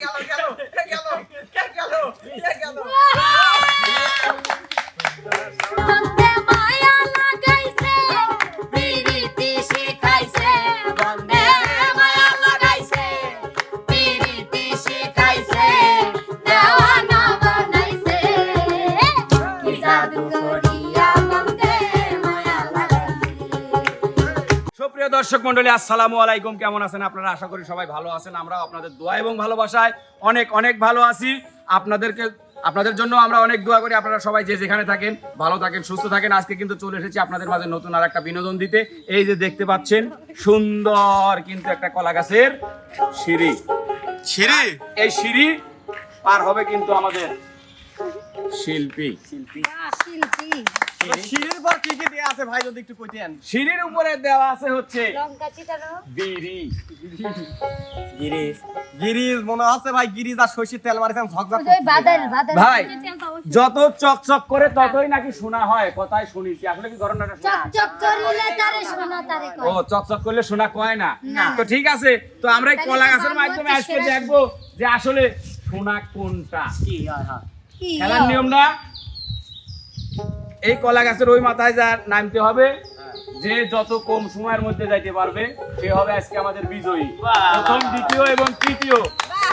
গেল গেল গেল গেল গেল দর্শক মন্ডলী আসসালামু আলাইকুম। কেমন আছেন আপনারা? আশা করি সবাই ভালো আছেন। আমরাও আপনাদের দোয়া এবং ভালোবাসায় অনেক অনেক ভালো আছি। আপনাদেরকে আপনাদের জন্য আমরা অনেক দোয়া করি। আপনারা সবাই যে যেখানে থাকেন ভালো থাকেন সুস্থ থাকেন। আজকে কিন্তু চলে এসেছি আপনাদের মাঝে নতুন আর একটা বিনোদন দিতে। এই যে দেখতে পাচ্ছেন সুন্দর কিন্তু একটা কলা গাছের সিঁড়ি। সিঁড়ি? এই সিঁড়ি পার হবে কিন্তু আমাদের শিল্পী শিল্পী। শিল্পী। সিঁড়ির পর কি কি দেয়া আছে ভাই যদি একটু কইতেন? সিঁড়ির উপরে দেওয়া আছে হচ্ছে লঙ্কা চিটানো। বিড়ি গিরিজ গিরিজ মনে আছে ভাই গিরিজ আর তেল মারিছেন ঝকঝক ভাই যত চকচক করে ততই নাকি শোনা হয় কথাই শুনিছি। আসলে কি ঘটনাটা শোনা? চক চক তারে শোনা তারে ও চকচক করলে শোনা কয় না। তো ঠিক আছে তো আমরা এই কলা গাছের মাধ্যমে আজকে দেখব যে আসলে শোনা কোনটা। কি খেলার নিয়মটা এই কলা গাছের ওই মাথায় যা নামতে হবে যে যত কম সময়ের মধ্যে যাইতে পারবে সে হবে আজকে আমাদের বিজয়ী। প্রথম দ্বিতীয় এবং তৃতীয়।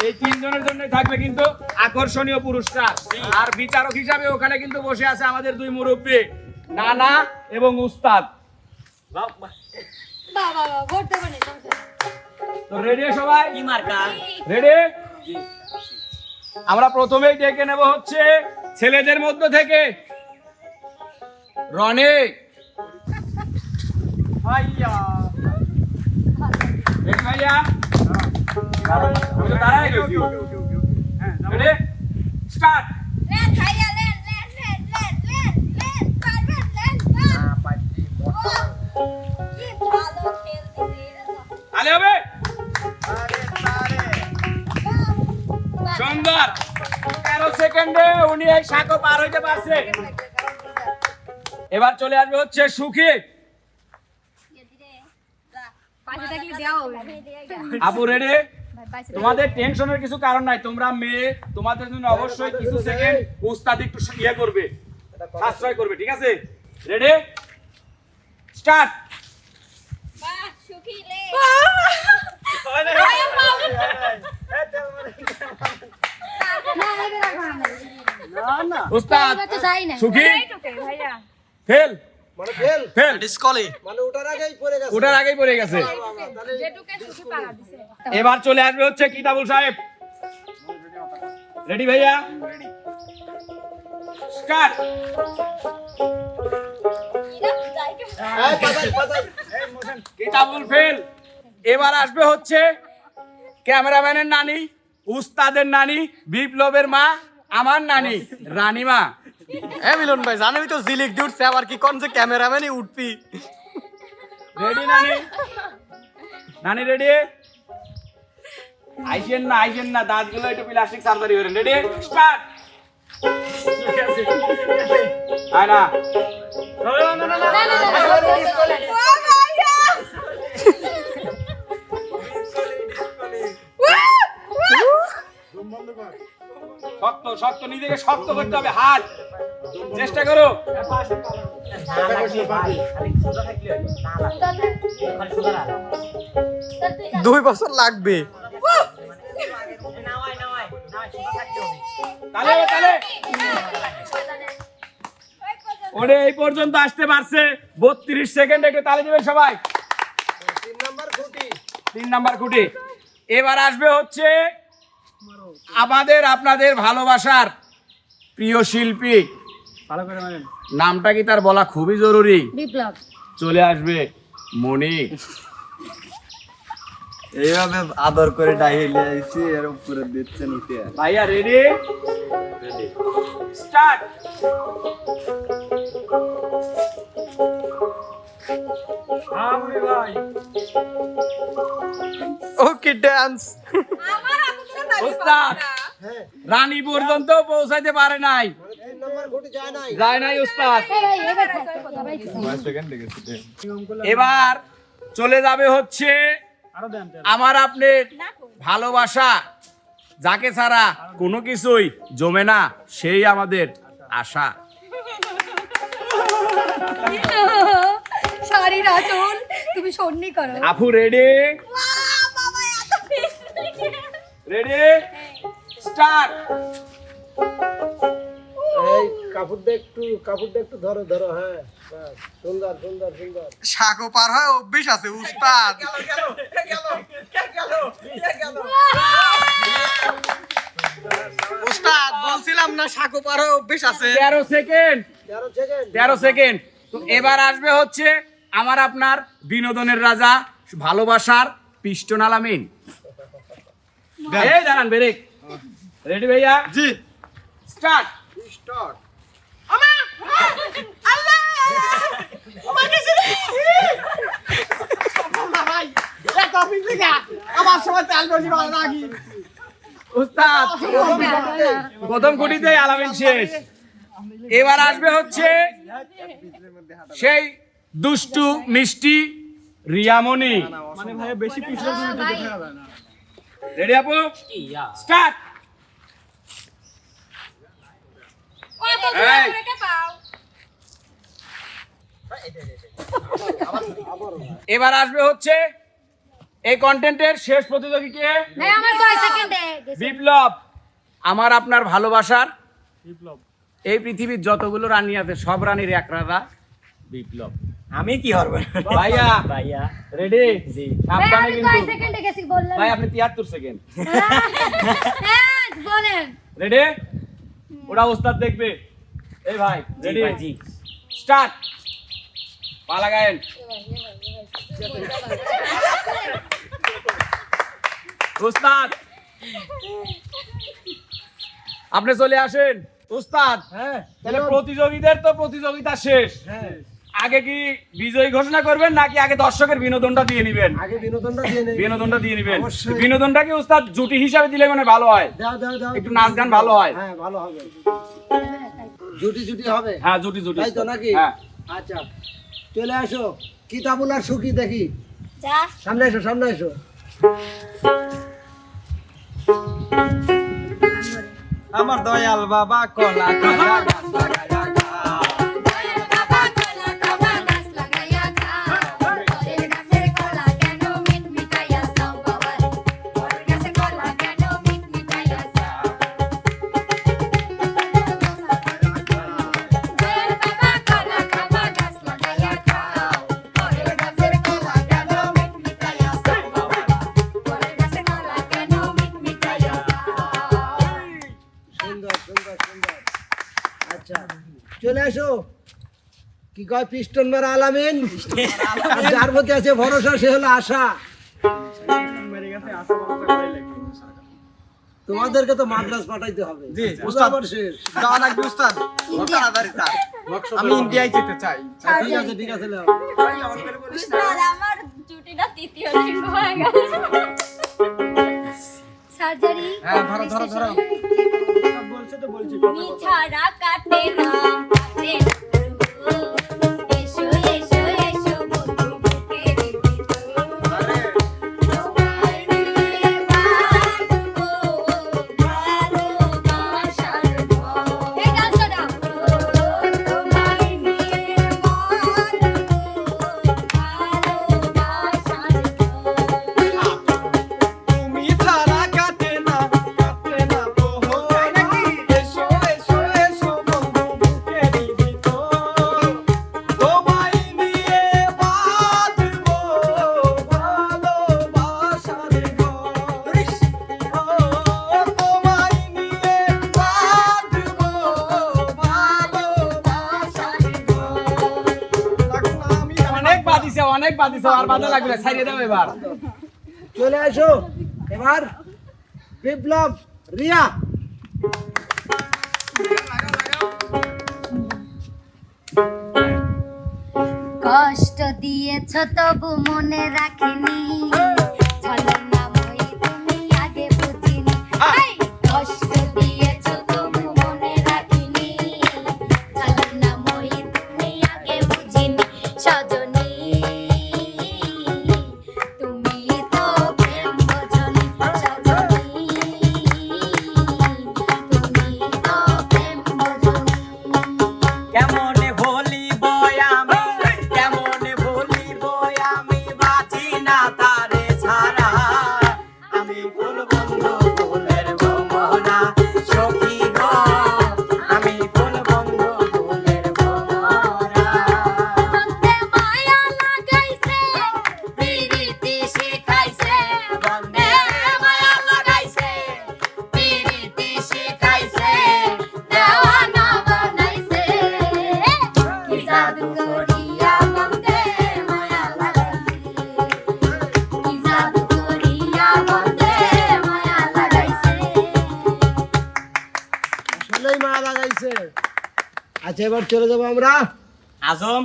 এই তিনজনের জন্য থাকবে কিন্তু আকর্ষণীয় পুরস্কার। আর বিচারক হিসাবে ওখানে কিন্তু বসে আছে আমাদের দুই মুরব্বী নানা এবং উস্তাদ। তো রেডি সবাই? রেডি আমরা প্রথমেই ডেকে নেব হচ্ছে ছেলেদের মধ্য থেকে। রনিক ভাইয়া। ভাইয়া। দাঁড়াই গেছি স্টার্ট হবে? সুন্দর। তেরো সেকেন্ডে উনি এই সাঁকো পার হইতে পারছে। এবার চলে আসবে হচ্ছে সুখী। আপু রেডি তোমাদের টেনশনের কিছু কারণ নাই। তোমরা মেয়ে তোমাদের জন্য অবশ্যই কিছু সেকেন্ড উস্তাদ একটু ইয়ে করবে। সাশ্রয় করবে ঠিক আছে? রেডি স্টার্ট বাহ সুখী লে। না না উস্তাদ তো যাই না। সুখী? ফেল। মানে ফেল। ফেল। মানে ওটার আগেই পড়ে গেছে। ওটার আগেই পড়ে গেছে। এবার চলে আসবে হচ্ছে কিতাবুল সাহেব। রেডি ভাইয়া? স্টার্ট কিতাবুল ফেল। এবার আসবে হচ্ছে ক্যামেরাম্যানের নানি উস্তাদের নানি বিপ্লবের মা আমার নানি রানীমা। এ মিলন ভাই জানোই তো জিলিক দিয়ে উঠছে আবার কি কোন যে ক্যামেরাম্যানই উঠবি। রেডি নানি? নানি রেডি আইসেন না আইসেন না দাঁতগুলো একটু প্লাস্টিক সার্জারি করেন রেডি স্টার্ট আয় না। শক্ত শক্ত নিজেকে শক্ত করতে হবে হাত। চেষ্টা করো। দুই বছর লাগবে। ওরে এই পর্যন্ত আসতে পারছে। বত্রিশ সেকেন্ড একটু তালে দেবেন সবাই। তিন নাম্বার খুঁটি তিন নাম্বার খুঁটি। এবার আসবে হচ্ছে আমাদের আপনাদের ভালোবাসার প্রিয় শিল্পী। নামটা কি তার বলা খুবই জরুরি? বিপ্লব। চলে আসবে। মনি এইভাবে আদর করে ডাইলে আইছি এর উপরে দিচ্ছেন উঠে ভাইয়া রেডি স্টার্ট ওকে ডান্স উস্তাদ হ্যাঁ রানী পর্যন্ত পৌঁছাইতে পারে নাই। যায় নাই যায় নাই উস্তাদ এবার চলে যাবে হচ্ছে আমার আপনার ভালোবাসা। যাকে ছাড়া কোনো কিছুই জমে না সেই আমাদের আশা। শাড়ির আঁচল তুমি সন্নি করো। আপু রেডি রেডি স্টার্ট এই কাপড়টা একটু কাপড়টা একটু ধরো ধরো হ্যাঁ সুন্দর সুন্দর সুন্দর। সাগো পার হয় অভ্যেস আছে উস্তাদ। উস্তাদ বলছিলাম না পার হয় অভ্যেস আছে। তেরো সেকেন্ড তেরো সেকেন্ড তেরো সেকেন্ড তো এবার আসবে হচ্ছে আমার আপনার বিনোদনের রাজা ভালোবাসার পিস্টন আলামিন এই দাঁড়ান বেরেক। রেডি ভাইয়া? জি। স্টার্ট স্টার্ট আমার সময় তেল বেশি ভালো লাগি উস্তাদ প্রথম আলামিন শেষ। এবার আসবে হচ্ছে সেই দুষ্টু মিষ্টি রিয়ামণি। মানে ভাই বেশি রেডি আপু? স্টার্ট এবার আসবে হচ্ছে এই কন্টেন্টের শেষ প্রতিযোগী কে? বিপ্লব। আমার আপনার ভালোবাসার বিপ্লব। এই পৃথিবীর যতগুলো রানী আছে সব রানীর এক রাজা বিপ্লব। আমি কি হবে ভাইয়া ভাইয়া। রেডি ভাই সাবধানে কয় সেকেন্ডে গেছি বললেন? ভাই আপনি তিয়াত্তর সেকেন্ড হ্যাঁ বলেন। রেডি ওরা ওস্তাদ দেখবে। এই ভাই রেডি জি। স্টার্ট পালা গায়েন উস্তাদ আপনি চলে আসেন। উস্তাদ হ্যাঁ তাহলে প্রতিযোগীদের তো প্রতিযোগিতা শেষ। হ্যাঁ। আগে কি বিজয়ী ঘোষণা করবেন নাকি আগে দর্শকের বিনোদনটা দিয়ে নিবেন? আগে বিনোদনটা দিয়ে নেই। বিনোদনটা দিয়ে নিবেন। বিনোদনটাকে উস্তাদ জুটি হিসাবে দিলে মানে ভালো হয়? দাও দাও দাও একটু নাচ গান ভালো হয়। হ্যাঁ ভালো হবে। জুটি জুটি হবে? হ্যাঁ জুটি জুটি। তাই তো নাকি? হ্যাঁ। আচ্ছা। চলে আসো। কিতাবুল আর সুখী দেখি। যা। সামনে এসো সামনে এসো। আমার দয়াল বাবা কলা গাছ লাগায়া। সুন্দর সুন্দর। সুন্দর আচ্ছা চলে আসো কি কয় পিস্টন মারা আলামিন? যার প্রতি আছে ভরসা সে হলো আশা। তোমাদেরকে তো মাদ্রাস পাঠাইতে হবে। জি, উস্তাদ। শেষ। যাওয়া লাগবে উস্তাদ। আমি ইন্ডিয়ায় যেতে চাই। ঠিক আছে ঠিক আছে নাও। উস্তাদ আমার জুটিটা তৃতীয় লিঙ্গ হয়ে গেছে সার্জারি হ্যাঁ, ধরো, ধরো, বলছে মিছাড়া কাটে না কাটে না অনেক আর বাধা লাগবে না, ছাড়িয়ে দাও এবার। চলে আসো। এবার বিপ্লব রিয়া। কষ্ট দিয়েছ তবু মনে রাখিনি। এবার চলে যাব আমরা। আজম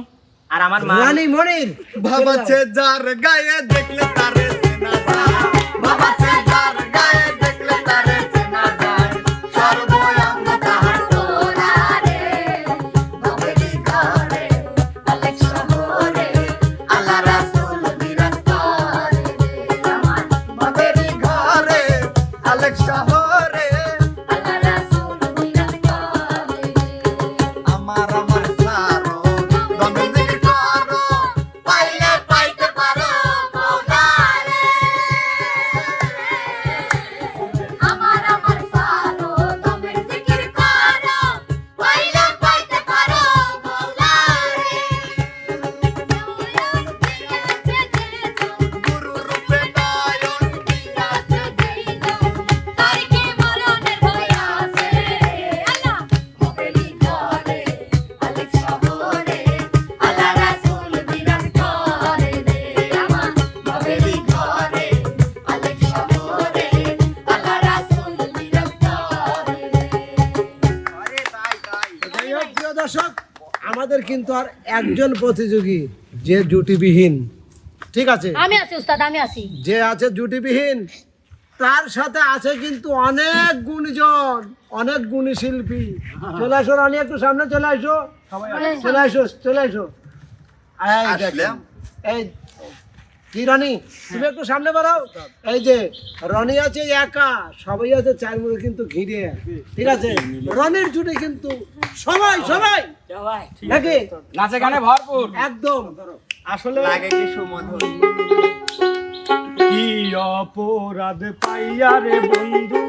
আর আমার মা। রানী মনির। ভাবাচ্ছে যার গায়ে দেখলে তারে চেনা কিন্তু আর একজন প্রতিযোগী যে জুটিবিহীন। ঠিক আছে? আমি আছি উস্তাদ আমি আছি। যে আছে জুটিবিহীন তার সাথে আছে কিন্তু অনেক গুণজন অনেক গুণী শিল্পী চলে আসো রানি একটু সামনে চলে আসো। চলে আসো। চলে আসো। এই কি রানী? তুমি একটু সামনে বাড়াও। এই যে রনি আছে একা সবাই আছে চার মুখে কিন্তু ঘিরে। ঠিক আছে? রনির জুটি কিন্তু সবাই। সবাই। নাকি? নাচে গানে ভরপুর। একদম। আসলে লাগে কি সুমধুর? কি অপরাধ পাইয়া রে বন্ধু?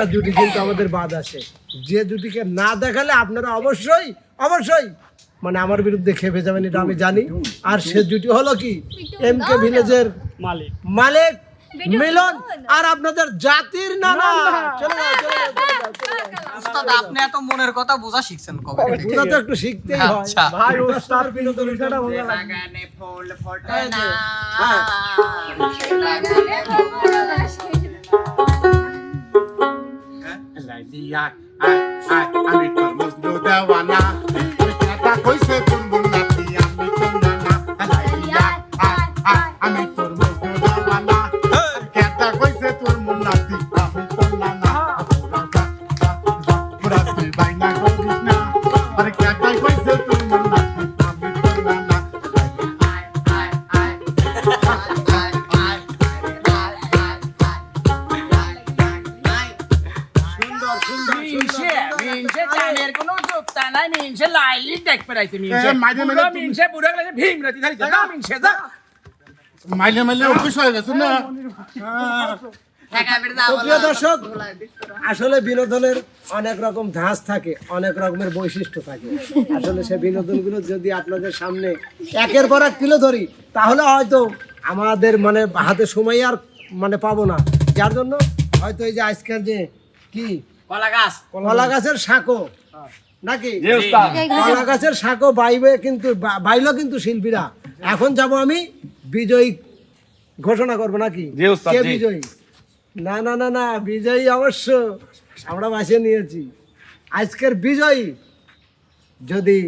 একটা জুটি কিন্তু আমাদের বাদ আছে। যে জুটিকে না দেখালে আপনারা অবশ্যই অবশ্যই মানে আমার বিরুদ্ধে খেপে যাবেন এটা আমি জানি। আর সে জুটি হলো কি? এম কে ভিলেজের মালিক। মালিক মিলন আর আপনাদের জাতির নানা। চলে যাও, চলে যাও। উস্তাদ আপনি এত মনের কথা বোঝা শিখছেন কবে? বোঝা তো একটু শিখতেই হয়। আচ্ছা। ভাই ওস্তাদ বিনোদন বোঝা লাগে। বাগানে ফুল ফোটে এই যে, না হ্যাঁ। আমি তোর মজনু দেওয়ানা কথা কইছে তোর মুন্নাতি আমি তোর নানা আমি তোর মজনু দেওয়ানা কথা কইছে তোর মুন্নাতি আমি তোর নানা পুরা তুই বাইনা করিস না আরে গেলে ভীম রাতি ধারি যা যা। মাইলে মাইলে অফিস হয়ে গেছে না? দর্শক আসলে বিনোদনের অনেক রকম ধাঁচ থাকে অনেক রকমের বৈশিষ্ট্য থাকে। আসলে সে বিনোদনগুলো যদি আপনাদের সামনে একের পর এক তুলে ধরি তাহলে হয়তো আমাদের মানে হাতে সময় আর মানে পাবো না। যার জন্য হয়তো এই যে আজকের যে কি? কলা গাছ। কলা গাছের শাঁকো নাকি? জি কলা গাছের শাঁকো বাইবে কিন্তু বাইলো কিন্তু শিল্পীরা। এখন যাব আমি বিজয়ী ঘোষণা করব নাকি? কে বিজয়ী? না না না না বিজয়ী অবশ্য আমরা বাসে নিয়েছি। আজকের বিজয়ী যদি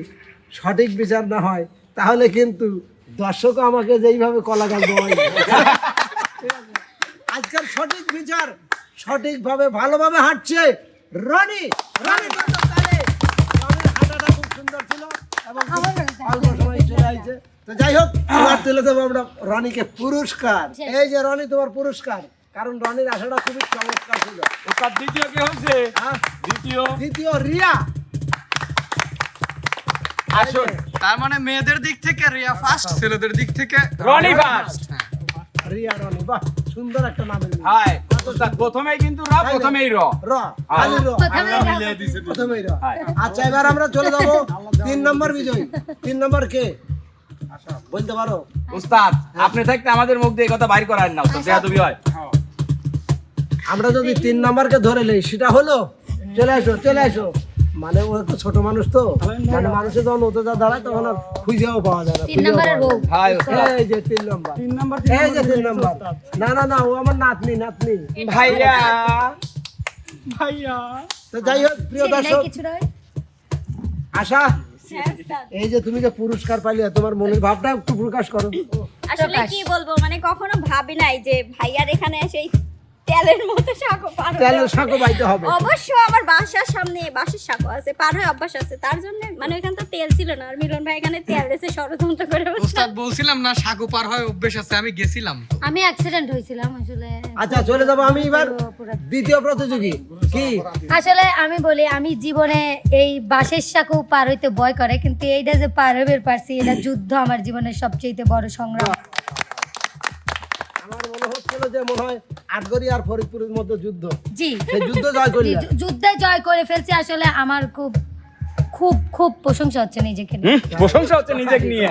সঠিক বিচার না হয় তাহলে কিন্তু দর্শক আমাকে যেইভাবে কলা গাছ আজকের সঠিক বিচার সঠিকভাবে ভালোভাবে হাঁটছে রনি রনি সুন্দর ছিল এবং অল্প সময় চলে আসছে তো যাই হোক এবার তুলে দেবো আমরা রনিকে পুরস্কার। এই যে রনি তোমার পুরস্কার। কারণ রনির আশাটা খুবই চমৎকার ছিল। উস্তাদ দ্বিতীয় কে হচ্ছে হ্যাঁ? দ্বিতীয়? দ্বিতীয় রিয়া। আসুন তার মানে মেয়েদের দিক থেকে রিয়া ফার্স্ট ছেলেদের দিক থেকে রনি ফার্স্ট রিয়া রনি বাহ। সুন্দর একটা নামের মিল। হাই প্রথমেই কিন্তু র প্রথমেই র। র খালি র। প্রথমে প্রথমেই র। হ্যাঁ। আচ্ছা এবার আমরা চলে যাব তিন নম্বর বিজয়। তিন নম্বর কে? বলতে পারো। উস্তাদ আপনি থাকতে আমাদের মুখ দিয়ে কথা বাইর করার না বেয়াদবি হয়। আমরা যদি তিন নাম্বারকে ধরে নেই সেটা হলো? চলে আসো চলে আসো। মানে ও একটু ছোট মানুষ তো। মানে মানুষের যখন ওতে যা দাঁড়ায় তখন আর খুঁজেও পাওয়া যায় না তিন নম্বরের বউ। এই যে তিন নম্বর। তিন নম্বর এই যে তিন নম্বর। না না না ও আমার নাতনি নাতনি। ভাইয়া। তো যাই হোক প্রিয় দর্শক। আশা এই যে তুমি যে পুরস্কার পাইলে তোমার মনের ভাবটা একটু প্রকাশ করো। আসলে কি বলব মানে কখনো ভাবি নাই যে ভাইয়ার এখানে এসে তেলের মতো শাকও পার তেলের শাকও বাইতে হবে। অবশ্য আমার বাসার সামনে বাসার শাকও আছে পার হয়ে অভ্যাস আছে তার জন্য মানে ওখানে তো তেল ছিল না। আর মিলন ভাই এখানে তেল এসে ষড়যন্ত্র করে বসে। ওস্তাদ বলছিলাম না সাকু পার হয় অভ্যেস আছে আমি গেছিলাম আমি অ্যাক্সিডেন্ট হয়েছিলাম আসলে। আচ্ছা চলে যাব আমি এবার দ্বিতীয় প্রতিযোগী। কি? আসলে আমি বলি আমি জীবনে এই বাঁশের সাঁকো পার হইতে ভয় করে কিন্তু এইটা যে পার হইবে পারছি এটা যুদ্ধ আমার জীবনের সবচেয়ে বড় সংগ্রাম। আমার মনে হচ্ছিল যে মনে হয় আটগরি আর ফরিদপুরের মধ্যে যুদ্ধ। জি। সেই যুদ্ধ জয় করি যুদ্ধে জয় করে ফেলছি আসলে আমার খুব খুব খুব প্রশংসা হচ্ছে নিজেকে প্রশংসা হচ্ছে নিজেকে নিয়ে।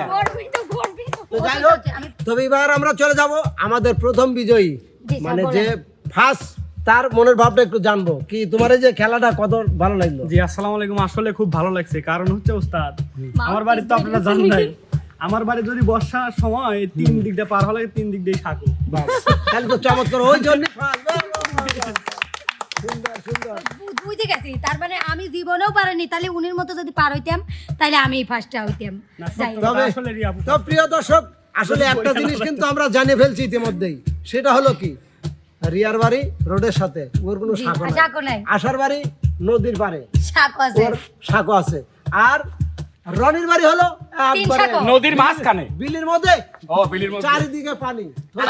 যাই হোক তবে এবার আমরা চলে যাব আমাদের প্রথম বিজয়ী। মানে যে ফার্স্ট তার মনের ভাবটা একটু জানব। কি তোমার এই যে খেলাটা কত ভালো লাগল? জি আসসালামু আলাইকুম। আসলে খুব ভালো লাগছে। কারণ হচ্ছে ওস্তাদ আমার বাড়ি তো আপনারা জানেন আমার বাড়ি যদি বর্ষার সময় তিন দিক দিয়ে পার হলে তিন দিক দিয়ে থাকো তাহলে তো চমৎকার ওই জন্য সুন্দর সুন্দর। বুঝে গেছি তার মানে আমি জীবনেও পারিনি তাহলে উনির মতো যদি পার হইতাম তাহলে আমি ফার্স্টে হইতাম। যাই হোক। তবে আসলে রিয়া আপু তো প্রিয় দর্শক আসলে একটা জিনিস কিন্তু আমরা জানিয়ে ফেলছি ইতিমধ্যেই সেটা হলো কি? রিয়ার বাড়ি রোডের সাথে ওর কোনো নাই। আশার বাড়ি নদীর পারে শাক আছে। ওর আছে। আর রনির বাড়ি হলো। নদীর মাঝখানে। বিলির মধ্যে? ও বিলির মধ্যে। চারিদিকে পানি।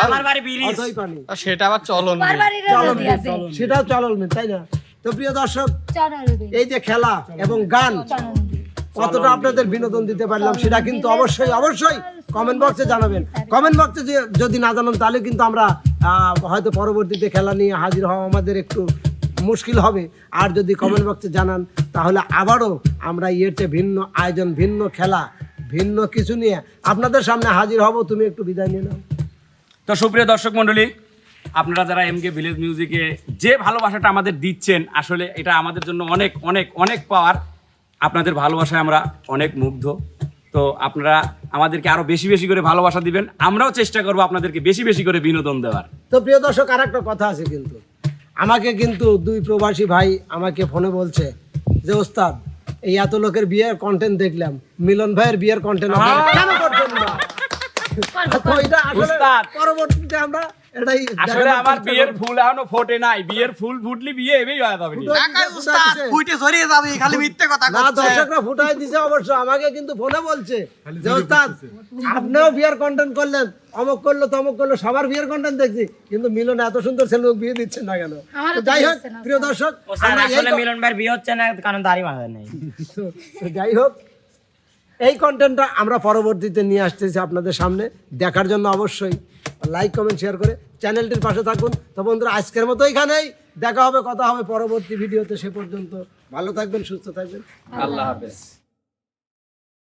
আমার বাড়ি ব্রিজ। পানি। সেটা আবার চলন বিল। বারবারিরও চলন নদী আছে সেটাও চলন তাই না? তো প্রিয় দর্শক এই যে খেলা এবং গান কতটা আপনাদের বিনোদন দিতে পারলাম সেটা কিন্তু অবশ্যই অবশ্যই কমেন্ট বক্সে জানাবেন। কমেন্ট বক্সে যদি না জানান তাহলে কিন্তু আমরা আহ, হয়তো পরবর্তীতে খেলা নিয়ে হাজির হওয়া আমাদের একটু মুশকিল হবে। আর যদি কমেন্ট বক্সে জানান তাহলে আবারও আমরা এর চেয়ে ভিন্ন আয়োজন ভিন্ন খেলা ভিন্ন কিছু নিয়ে আপনাদের সামনে হাজির হব তুমি একটু বিদায় নিয়ে নাও। তো সুপ্রিয় দর্শক মণ্ডলী আপনারা যারা এমকে ভিলেজ মিউজিকে যে ভালোবাসাটা আমাদের দিচ্ছেন আসলে এটা আমাদের জন্য অনেক অনেক অনেক পাওয়ার। আপনাদের ভালোবাসায় আমরা অনেক মুগ্ধ। তো আপনারা আমাদেরকে আরও বেশি বেশি করে ভালোবাসা দিবেন। আমরাও চেষ্টা করব আপনাদেরকে বেশি বেশি করে বিনোদন দেওয়ার। তো প্রিয় দর্শক আর একটা কথা আছে কিন্তু। আমাকে কিন্তু দুই প্রবাসী ভাই আমাকে ফোনে বলছে যে ওস্তাদ এই এত লোকের বিয়ের কন্টেন্ট দেখলাম। মিলন ভাইয়ের বিয়ের কন্টেন্ট কেন করছেন না? তো এটা আসলে উস্তাদ। পরবর্তীতে আমরা এটাই আসলে আমার বিয়ের ফুল এখনও ফোটে নাই। বিয়ের ফুল ফুটলি বিয়ে এবেই হয়ে যাবে নি। উস্তাদ ফুইটে ছড়িয়ে যাবে খালি মিথ্যে কথা না দর্শকরা ফুটাই দিছে অবশ্য আমাকে কিন্তু ফোনে বলছে যে ওস্তাদ আপনিও বিয়ের কন্টেন্ট করলেন অমুক করল তমুক করল সবার বিয়ের কন্টেন্ট দেখছি কিন্তু মিলন এত সুন্দর ছেলে বিয়ে দিচ্ছেন না কেন? যাই হোক প্রিয় দর্শক আসলে মিলন ভাইয়ের বিয়ে হচ্ছে না কারণ দাড়ি মাথা নেই। যাই হোক এই কন্টেন্টটা আমরা পরবর্তীতে নিয়ে আসতেছি আপনাদের সামনে দেখার জন্য অবশ্যই। লাইক কমেন্ট শেয়ার করে চ্যানেলটির পাশে থাকুন। তো বন্ধুরা, আজকের মতো এখানেই। দেখা হবে, কথা হবে পরবর্তী ভিডিওতে সে পর্যন্ত ভালো থাকবেন, সুস্থ থাকবেন। আল্লাহ হাফেজ।